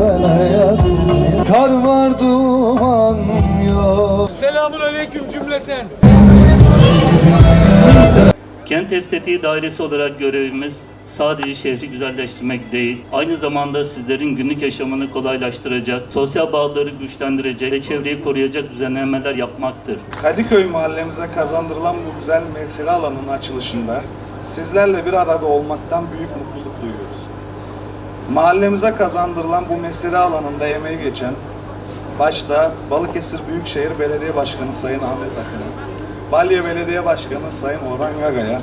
bana yaz Kar var duman yok Selamun aleyküm cümleten. Kent Estetiği Dairesi olarak görevimiz sadece şehri güzelleştirmek değil, aynı zamanda sizlerin günlük yaşamını kolaylaştıracak, sosyal bağları güçlendirecek ve çevreyi koruyacak düzenlemeler yapmaktır. Kadıköy mahallemize kazandırılan bu güzel mesire alanının açılışında sizlerle bir arada olmaktan büyük mutluluk duyuyoruz. Mahallemize kazandırılan bu mesire alanında emeği geçen başta Balıkesir Büyükşehir Belediye Başkanı Sayın Ahmet Akın'a, Balya Belediye Başkanı Sayın Orhan Gaga'ya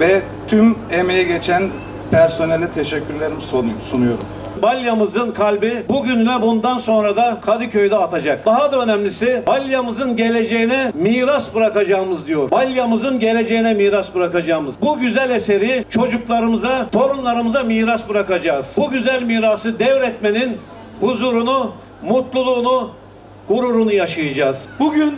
ve tüm emeği geçen personele teşekkürlerimi sunu- sunuyorum. Balyamızın kalbi bugün ve bundan sonra da Kadıköy'de atacak. Daha da önemlisi balyamızın geleceğine miras bırakacağımız diyor. Balyamızın geleceğine miras bırakacağımız. Bu güzel eseri çocuklarımıza, torunlarımıza miras bırakacağız. Bu güzel mirası devretmenin huzurunu, mutluluğunu, gururunu yaşayacağız. Bugün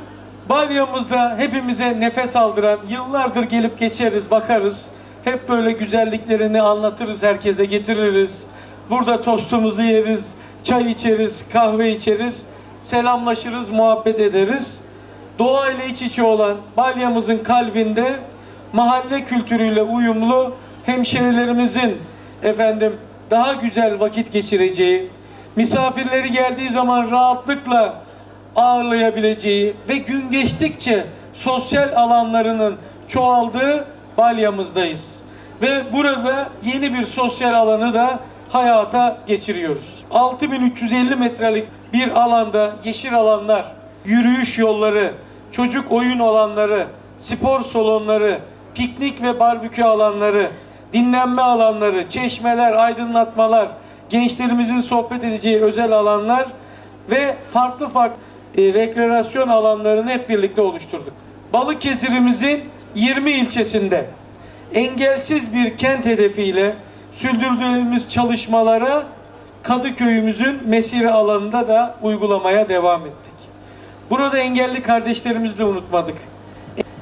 Balya'mızda hepimize nefes aldıran, yıllardır gelip geçeriz, bakarız. Hep böyle güzelliklerini anlatırız, herkese getiririz. Burada tostumuzu yeriz, çay içeriz, kahve içeriz, selamlaşırız, muhabbet ederiz. Doğayla iç içe olan Balya'mızın kalbinde mahalle kültürüyle uyumlu hemşerilerimizin efendim daha güzel vakit geçireceği, misafirleri geldiği zaman rahatlıkla ağırlayabileceği ve gün geçtikçe sosyal alanlarının çoğaldığı Balya'mızdayız. Ve burada yeni bir sosyal alanı da hayata geçiriyoruz. 6350 metrelik bir alanda yeşil alanlar, yürüyüş yolları, çocuk oyun alanları, spor salonları, piknik ve barbekü alanları, dinlenme alanları, çeşmeler, aydınlatmalar, gençlerimizin sohbet edeceği özel alanlar ve farklı farklı e, rekreasyon alanlarını hep birlikte oluşturduk. Balıkesir'imizin 20 ilçesinde engelsiz bir kent hedefiyle sürdürdüğümüz çalışmalara Kadıköy'ümüzün mesire alanında da uygulamaya devam ettik. Burada engelli kardeşlerimizi de unutmadık.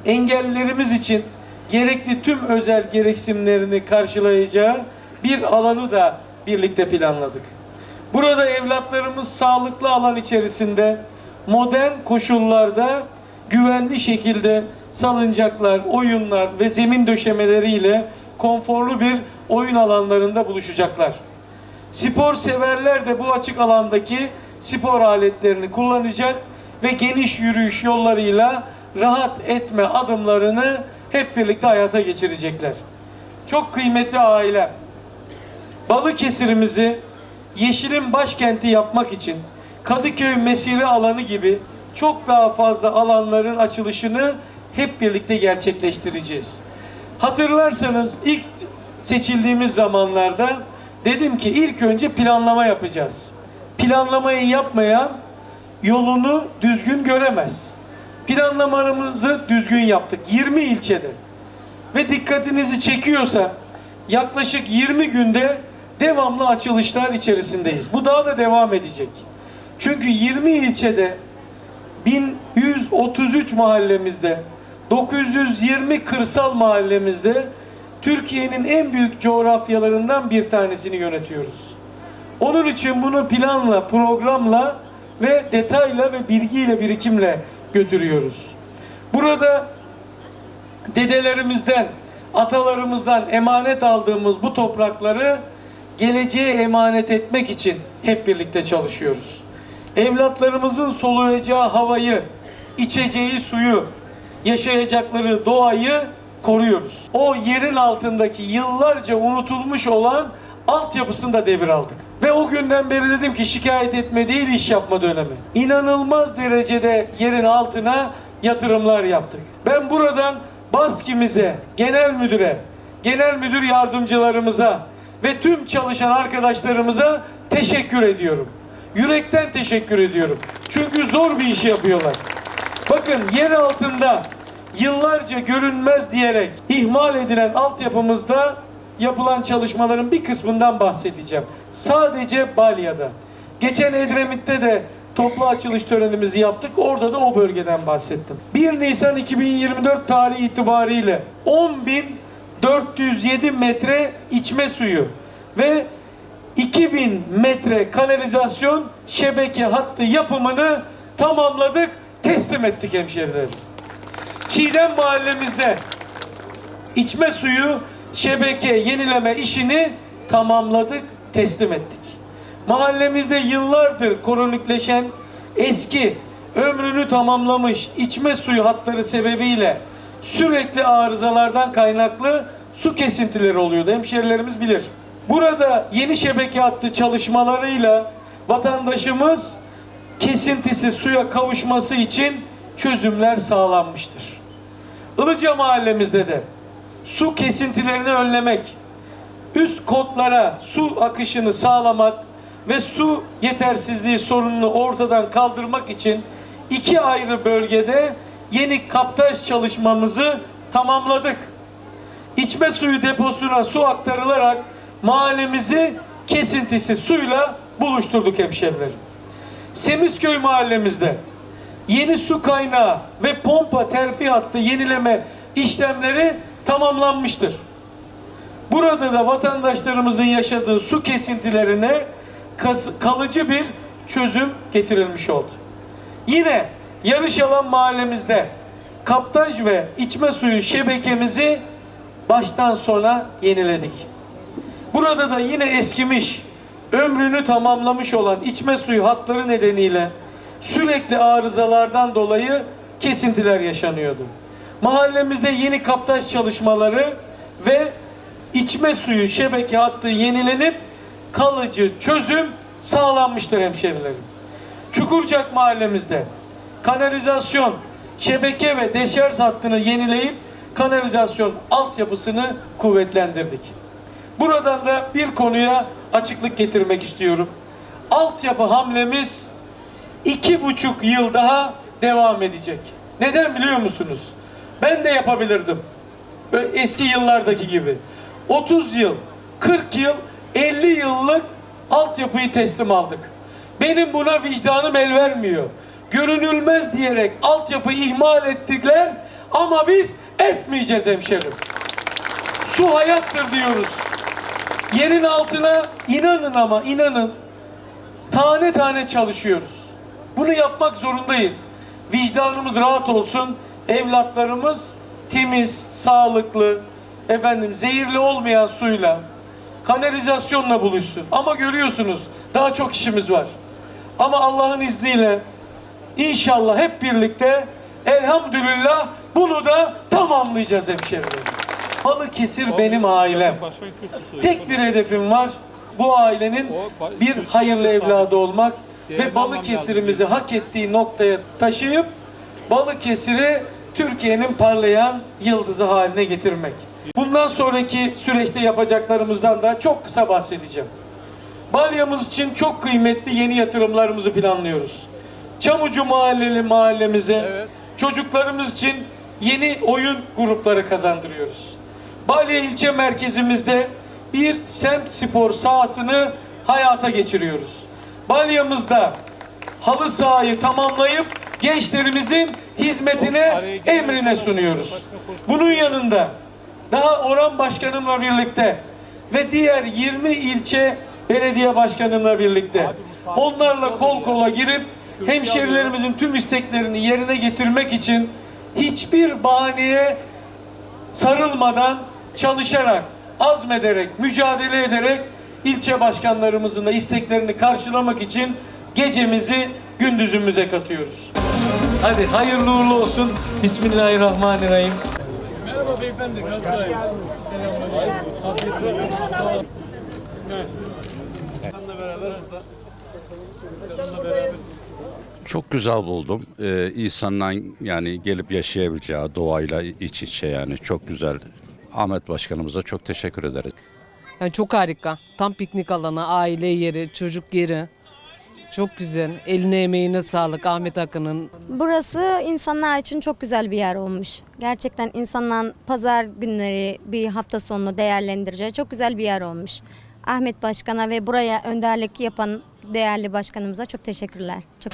Engellilerimiz için gerekli tüm özel gereksinimlerini karşılayacağı bir alanı da birlikte planladık. Burada evlatlarımız sağlıklı alan içerisinde modern koşullarda güvenli şekilde salıncaklar, oyunlar ve zemin döşemeleriyle konforlu bir oyun alanlarında buluşacaklar. Spor severler de bu açık alandaki spor aletlerini kullanacak ve geniş yürüyüş yollarıyla rahat etme adımlarını hep birlikte hayata geçirecekler. Çok kıymetli ailem. Balıkesir'imizi yeşilin başkenti yapmak için Kadıköy mesire alanı gibi çok daha fazla alanların açılışını hep birlikte gerçekleştireceğiz. Hatırlarsanız ilk seçildiğimiz zamanlarda dedim ki ilk önce planlama yapacağız. Planlamayı yapmayan yolunu düzgün göremez. Planlamamızı düzgün yaptık 20 ilçede. Ve dikkatinizi çekiyorsa yaklaşık 20 günde devamlı açılışlar içerisindeyiz. Bu daha da devam edecek. Çünkü 20 ilçede 1133 mahallemizde 920 kırsal mahallemizde Türkiye'nin en büyük coğrafyalarından bir tanesini yönetiyoruz. Onun için bunu planla, programla ve detayla ve bilgiyle, birikimle götürüyoruz. Burada dedelerimizden, atalarımızdan emanet aldığımız bu toprakları geleceğe emanet etmek için hep birlikte çalışıyoruz. Evlatlarımızın soluyacağı havayı, içeceği suyu, yaşayacakları doğayı koruyoruz. O yerin altındaki yıllarca unutulmuş olan altyapısını da devir aldık. Ve o günden beri dedim ki şikayet etme değil iş yapma dönemi. İnanılmaz derecede yerin altına yatırımlar yaptık. Ben buradan BASKİ'mize, genel müdüre, genel müdür yardımcılarımıza ve tüm çalışan arkadaşlarımıza teşekkür ediyorum. Yürekten teşekkür ediyorum. Çünkü zor bir işi yapıyorlar. Bakın yer altında yıllarca görünmez diyerek ihmal edilen altyapımızda yapılan çalışmaların bir kısmından bahsedeceğim. Sadece Balya'da. Geçen Edremit'te de toplu açılış törenimizi yaptık. Orada da o bölgeden bahsettim. 1 Nisan 2024 tarihi itibariyle 10.407 metre içme suyu ve 2000 metre kanalizasyon şebeke hattı yapımını tamamladık, teslim ettik hemşerilerim. Çiğdem mahallemizde içme suyu şebeke yenileme işini tamamladık, teslim ettik. Mahallemizde yıllardır kronikleşen eski ömrünü tamamlamış içme suyu hatları sebebiyle sürekli arızalardan kaynaklı su kesintileri oluyordu. Hemşerilerimiz bilir. Burada yeni şebeke hattı çalışmalarıyla vatandaşımız kesintisi suya kavuşması için çözümler sağlanmıştır. Ilıca mahallemizde de su kesintilerini önlemek, üst kotlara su akışını sağlamak ve su yetersizliği sorununu ortadan kaldırmak için iki ayrı bölgede yeni kaptaş çalışmamızı tamamladık. İçme suyu deposuna su aktarılarak mahallemizi kesintisiz suyla buluşturduk hemşerilerim. Semizköy mahallemizde yeni su kaynağı ve pompa terfi hattı yenileme işlemleri tamamlanmıştır. Burada da vatandaşlarımızın yaşadığı su kesintilerine kalıcı bir çözüm getirilmiş oldu. Yine Yarışalan mahallemizde kaptaj ve içme suyu şebekemizi baştan sona yeniledik. Burada da yine eskimiş, ömrünü tamamlamış olan içme suyu hatları nedeniyle sürekli arızalardan dolayı kesintiler yaşanıyordu. Mahallemizde yeni kaptaş çalışmaları ve içme suyu şebeke hattı yenilenip kalıcı çözüm sağlanmıştır hemşerilerim. Çukurcak mahallemizde kanalizasyon, şebeke ve deşarj hattını yenileyip kanalizasyon altyapısını kuvvetlendirdik. Buradan da bir konuya açıklık getirmek istiyorum. Altyapı hamlemiz iki buçuk yıl daha devam edecek. Neden biliyor musunuz? Ben de yapabilirdim. Eski yıllardaki gibi. 30 yıl, 40 yıl, 50 yıllık altyapıyı teslim aldık. Benim buna vicdanım el vermiyor. Görünülmez diyerek altyapıyı ihmal ettikler ama biz etmeyeceğiz hemşerim. Su hayattır diyoruz. Yerin altına inanın ama inanın tane tane çalışıyoruz. Bunu yapmak zorundayız. Vicdanımız rahat olsun. Evlatlarımız temiz, sağlıklı, efendim zehirli olmayan suyla, kanalizasyonla buluşsun. Ama görüyorsunuz daha çok işimiz var. Ama Allah'ın izniyle inşallah hep birlikte elhamdülillah bunu da tamamlayacağız hemşehrilerim. Balıkesir benim ailem. Tek bir hedefim var. Bu ailenin bir hayırlı evladı olmak ve Balıkesir'imizi hak ettiği noktaya taşıyıp Balıkesir'i Türkiye'nin parlayan yıldızı haline getirmek. Bundan sonraki süreçte yapacaklarımızdan da çok kısa bahsedeceğim. Balyamız için çok kıymetli yeni yatırımlarımızı planlıyoruz. Çamucu Mahalleli mahallemize çocuklarımız için yeni oyun grupları kazandırıyoruz. Balya ilçe merkezimizde bir semt spor sahasını hayata geçiriyoruz. Balyamızda halı sahayı tamamlayıp gençlerimizin hizmetine, emrine sunuyoruz. Bunun yanında daha Orhan Başkanımla birlikte ve diğer 20 ilçe belediye başkanımla birlikte onlarla kol kola girip hemşerilerimizin tüm isteklerini yerine getirmek için hiçbir bahaneye sarılmadan çalışarak, azmederek, mücadele ederek ilçe başkanlarımızın da isteklerini karşılamak için gecemizi gündüzümüze katıyoruz. Hadi hayırlı uğurlu olsun. Bismillahirrahmanirrahim. Merhaba beyefendi. Galatasaray. Çok güzel buldum. Ee, insanın yani gelip yaşayabileceği doğayla iç içe yani çok güzel. Ahmet Başkanımıza çok teşekkür ederiz. Yani çok harika. Tam piknik alanı, aile yeri, çocuk yeri. Çok güzel. Eline emeğine sağlık Ahmet Akın'ın. Burası insanlar için çok güzel bir yer olmuş. Gerçekten insanların pazar günleri bir hafta sonunu değerlendireceği çok güzel bir yer olmuş. Ahmet Başkan'a ve buraya önderlik yapan değerli başkanımıza çok teşekkürler. Çok